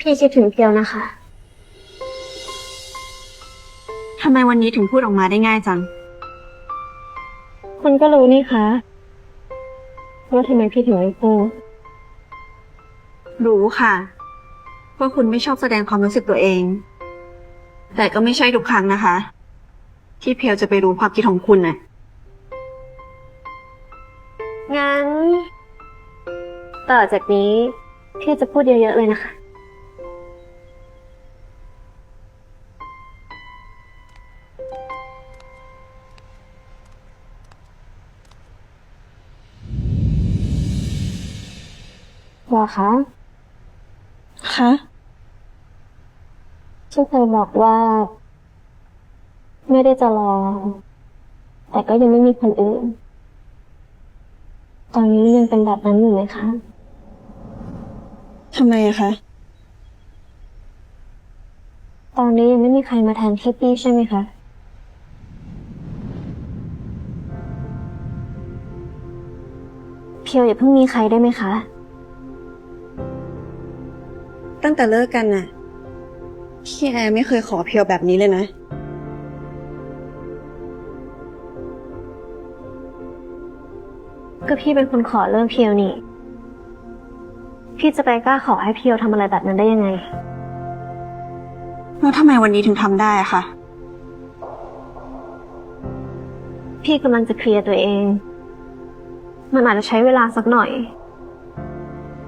พี่คิดถึงเพียวนะคะ ทำไมวันนี้ถึงพูดออกมาได้ง่ายจัง คุณก็รู้นี่คะว่าทำไมพี่ถึงไม่พูดรู้ค่ะ ว่าคุณไม่ชอบแสดงความรู้สึกตัวเอง แต่ก็ไม่ใช่ทุกครั้งนะคะ ที่เพียวจะไปรู้ความคิดของคุณน่ะ งั้น ต่อจากนี้พี่จะพูดเยอะๆเลยนะคะ วอคะคะที่เคยบอกว่า ไม่ได้จะรอ แต่ก็ยังไม่มีคนอื่น ตอนนี้ยังเป็นแบบนั้นอยู่ไหมคะทำไมอะคะ ตอนนี้ยังไม่มีใครมาแทนที่พี่ใช่ไหมคะ เพียวอย่าเพิ่งมีใครได้ไหมคะ ตั้งแต่เลิกกันน่ะ พี่แอร์ไม่เคยขอเพียวแบบนี้เลยนะ ก็พี่เป็นคนขอเลิกเพียวนี่ พี่จะไปกล้าขอให้เพียวทำอะไรแบบนั้นได้ยังไง แล้วทำไมวันนี้ถึงทำได้อะคะพี่กำลังจะเคลียร์ตัวเอง มันอาจจะใช้เวลาสักหน่อย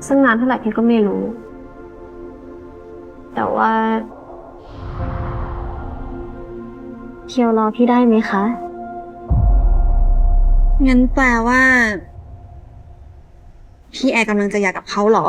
ซึ่งนานเท่าไหร่พี่ก็ไม่รู้ แต่ว่าเคียวรอพี่ได้ไหมคะ งั้นแปลว่า พี่แอร์กำลังจะหย่ากับเขาเหรอ